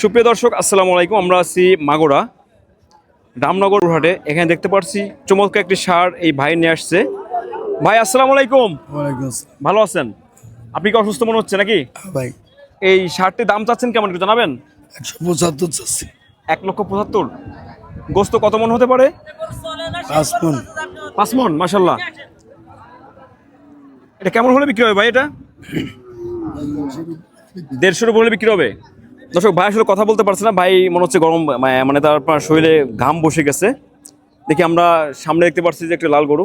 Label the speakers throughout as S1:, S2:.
S1: সুপ্রিয় দর্শক আসসালামু আলাইকুম। আমরা আছি মাগুরা রামনগর হাটে এখানে দেখতে পাচ্ছি চমৎকার একটি সার এই ভাই নিয়ে আসছে। ভাই আসসালামু আলাইকুম।
S2: ওয়ালাইকুম
S1: ভালো আছেন? আপনি কি অসুস্থ মনে হচ্ছে নাকি?
S2: ভাই।
S1: এই সারটির দাম চাচ্ছেন কেমন একটু জানাবেন?
S2: একশো পঁচাত্তর চাচ্ছি।
S1: এক লক্ষ পঁচাত্তর। গোস্ত কত মন হতে পারে?
S2: পাঁচ মন।
S1: পাঁচ মন মাসাল্লাহ এটা কেমন হলে বিক্রি হবে ভাই এটা? দেড়শোর উপর হলে বিক্রি হবে? দর্শক ভাই আসলে কথা বলতে পারছে না। ভাই মনে হচ্ছে গরম মানে তার আপনার শরীরে ঘাম বসে গেছে। দেখি আমরা সামনে দেখতে পাচ্ছি যে একটা লাল গরু।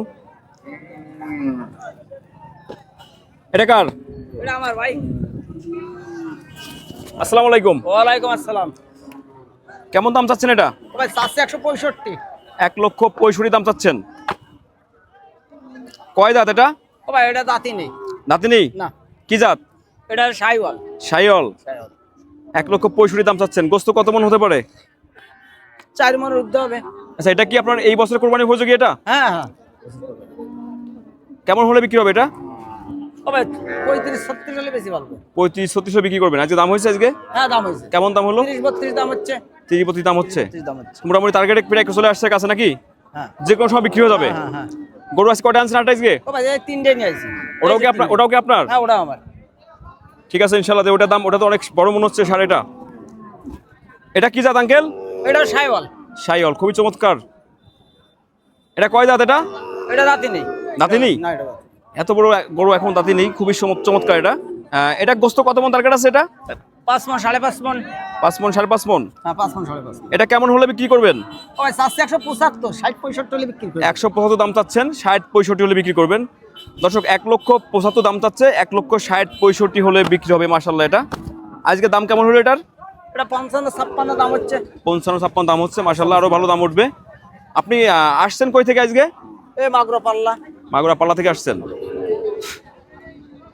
S1: এটা কার?
S3: এটা আমার ভাই।
S1: আসসালামু আলাইকুম।
S3: ওয়ালাইকুম আসসালাম।
S1: কেমন দাম চাচ্ছেন এটা?
S3: ভাই চারশো একশো পঁয়ষট্টি।
S1: এক লক্ষ পঁয়ষট্টি দাম চাচ্ছেন। কয় দাঁত এটা?
S3: ও ভাই এটা দাঁতই নেই।
S1: দাঁতি নেই?
S3: না।
S1: কি জাত?
S3: এটা সাইওয়াল
S1: সাইল
S3: সাইওয়াল
S1: এক লক্ষ পঁয়ষট্টি দাম চাচ্ছেন। গোস্ত কত মন হতে পারে?
S3: চার মনের উঠতে হবে।
S1: আচ্ছা এটা কি আপনার এই বছরের কোরবানি উপযোগী এটা?
S3: হ্যাঁ হ্যাঁ।
S1: কেমন হলে বিক্রি হবে এটা?
S3: পঁয়ত্রিশ ছত্রিশ হলে বেশি ভালো।
S1: পঁয়ত্রিশ ছত্রিশশো বিক্রি করবেন। আজকে দাম হয়েছে আজকে?
S3: হ্যাঁ দাম হয়েছে।
S1: কেমন দাম হলো?
S3: তিরিশ বত্রিশ দাম হচ্ছে।
S1: তিরিশ দাম মোটামুটি টার্গেটে প্রায় চলে আসছে কাছে নাকি?
S3: হ্যাঁ।
S1: যে কোনো সময় বিক্রি হয়ে যাবে। গরু আজকে কটা আনছেন আটটা আজকে?
S3: ও ভাই এই তিনটে নিয়ে আসি
S1: ওটাও কি আপনার ওটাও কি আপনার?
S3: হ্যাঁ ওটা আমার।
S1: ঠিক আছে ইনশাল্লাহ ওটা দাম ওটা তো অনেক বড় মনে হচ্ছে শাড়িটা এটা। কি জাত আঙ্কেল?
S3: এটা সাইওয়াল।
S1: সাইল খুবই চমৎকার। এটা কয় দাঁত এটা?
S3: এটা দাঁতই নেই।
S1: দাঁতি নেই?
S3: না এটা
S1: এত বড় গরু এখন দাঁতি নেই খুবই চমৎকার এটা। এটা গোস্ত কত মন টার্গেট আছে এটা?
S3: পাঁচ মন সাড়ে পাঁচ মন।
S1: পাঁচ মন সাড়ে পাঁচ মন?
S3: হ্যাঁ পাঁচ মন সাড়ে পাঁচ
S1: এটা কেমন হলে বিক্রি করবেন?
S3: ও ভাই চারশো একশো পঁচাত্তর ষাট পঁয়ষট্টি হলে বিক্রি করি
S1: একশো পঁচাত্তর দাম চাচ্ছেন ষাট পঁয়ষট্টি হলে বিক্রি করবেন। দর্শক এক লক্ষ পঁচাত্তর দাম চাচ্ছে এক লক্ষ ষাট পঁয়ষট্টি হলে বিক্রি হবে মার্শাল্লাহ এটা। আজকে দাম কেমন হলো এটার?
S3: এটা পঞ্চান্ন ছাপ্পান্ন দাম হচ্ছে।
S1: পঞ্চান্ন ছাপ্পান্ন দাম হচ্ছে মার্শাল্লাহ আরও ভালো দাম উঠবে। আপনি আসছেন কই থেকে আজকে?
S3: এ মাগরো পাল্লা
S1: মাগুরা পাল্লা থেকে আসছেন।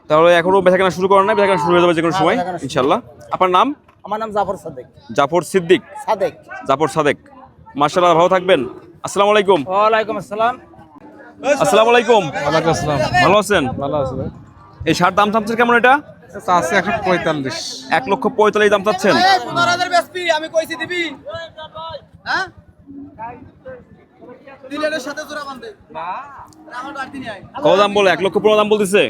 S1: তাহলে বেচাকেনা শুরু বেচাকেনা শুরু হয়ে যাবে যে কোনো সময় ইনশাল্লাহ আপনার নাম?
S3: আমার নাম জাফর সাদেক।
S1: জাফর সিদ্দিক।
S3: সাদেক।
S1: জাফর সাদেক। মার্শাল্লাহ ভালো থাকবেন। আসসালামু আলাইকুম।
S3: ওয়ালাইকুম আসসালাম।
S1: আসসালামু আলাইকুম।
S4: ওয়ালাইকুম আসসালাম।
S1: ভালো আছেন?
S4: ভালো আছে
S1: এই শার্ট দাম থামছে কেমন এটা?
S4: আছে একশো পঁয়তাল্লিশ।
S1: এক লক্ষ পঁয়তাল্লিশ দাম চাচ্ছেন।
S3: আমি কইছি দিবি। হ্যাঁ?
S1: কত দাম বলে? এক লক্ষ পনেরো দাম বলতেছে।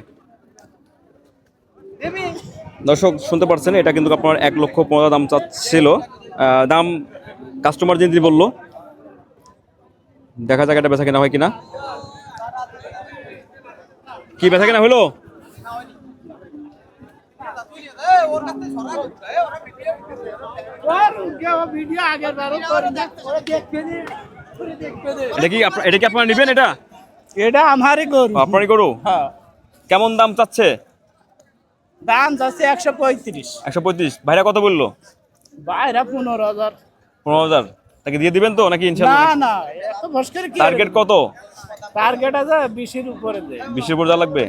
S1: দর্শক শুনতে পারছেন এটা কিন্তু আপনার এক লক্ষ পনেরো দাম চাচ্ছিল। আহ, দাম কাস্টমার যিনি বলল দেখা যাক এটা বেচা কেনা হয় কিনা। কি বেচা কেনা হলো? এটা কি এটা কি আপনারা নেবেন এটা?
S5: এটা আমারই গরু।
S1: আপনারই গরু?
S5: হ্যাঁ।
S1: কেমন দাম চাচ্ছে?
S5: দাম যাচ্ছে একশো পঁয়ত্রিশ।
S1: একশো পঁয়ত্রিশ। ভাইরা কত বলল?
S5: বাইরা পনেরো হাজার।
S1: পনেরো হাজার। তাকে দিয়ে দিবেন তো নাকি
S5: না
S1: ইনশাল্লাহ
S5: না কি
S1: টার্গেট কত?
S5: টার্গেট আছে বিশের উপরে
S1: বিশের উপর যা লাগবে?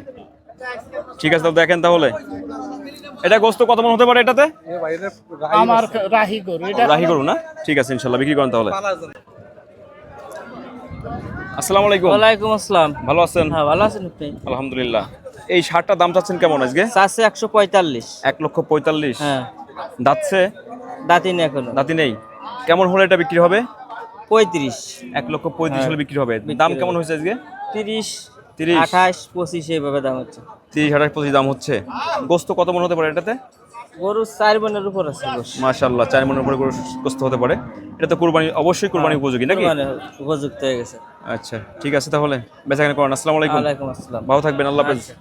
S1: ঠিক আছে তাহলে দেখেন তাহলে। এটা গোস্ত কত মন হতে পারে এটাতে?
S5: আমার রাহি গরু এটা
S1: রাহি করুন না? ঠিক আছে ইনশাল্লাহ। বিক্রি করেন তাহলে। আসসালামু আলাইকুম।
S6: ওয়ালাইকুম আসসালাম।
S1: ভালো আছেন?
S6: হ্যাঁ ভালো আছেন আপনি?
S1: আলহামদুলিল্লাহ। এই শার্টটার দাম চাচ্ছেন কেমন আজকে?
S6: চারশো একশো পঁয়তাল্লিশ।
S1: এক লক্ষ পঁয়তাল্লিশ।
S6: হ্যাঁ।
S1: দাচ্ছে
S6: দাঁতিন এখনও।
S1: দাঁতি নেই। কেমন হলে এটা বিক্রি হবে?
S6: পঁয়ত্রিশ।
S1: এক লক্ষ পঁয়ত্রিশ
S6: হ্যাঁ,
S1: হলে বিক্রি হবে। দাম কেমন হয়েছে আজকে?
S6: তিরিশ
S1: তিরিশ।
S6: আঠাশ পঁচিশ এইভাবে দাম হচ্ছে।
S1: তিরিশ হাজার পঁচিশ দাম হচ্ছে। গোস্ত কত মন হতে পারে এটাতে?
S6: গরু চার বোনের উপর আছে।
S1: মাশাল্লাহ চার মনের উপরে গরু গোস্ত হতে পারে। এটা তো কোরবানি অবশ্যই কোরবানি উপযোগী নাকি?
S6: উপযুক্ত হয়ে গেছে।
S1: আচ্ছা ঠিক আছে তাহলে। বেচাকেনা করেন আসসালামু আলাইকুম।
S6: আসসালাম।
S1: ভালো থাকবেন আল্লাহ হাফেজ।
S6: আচ্ছা,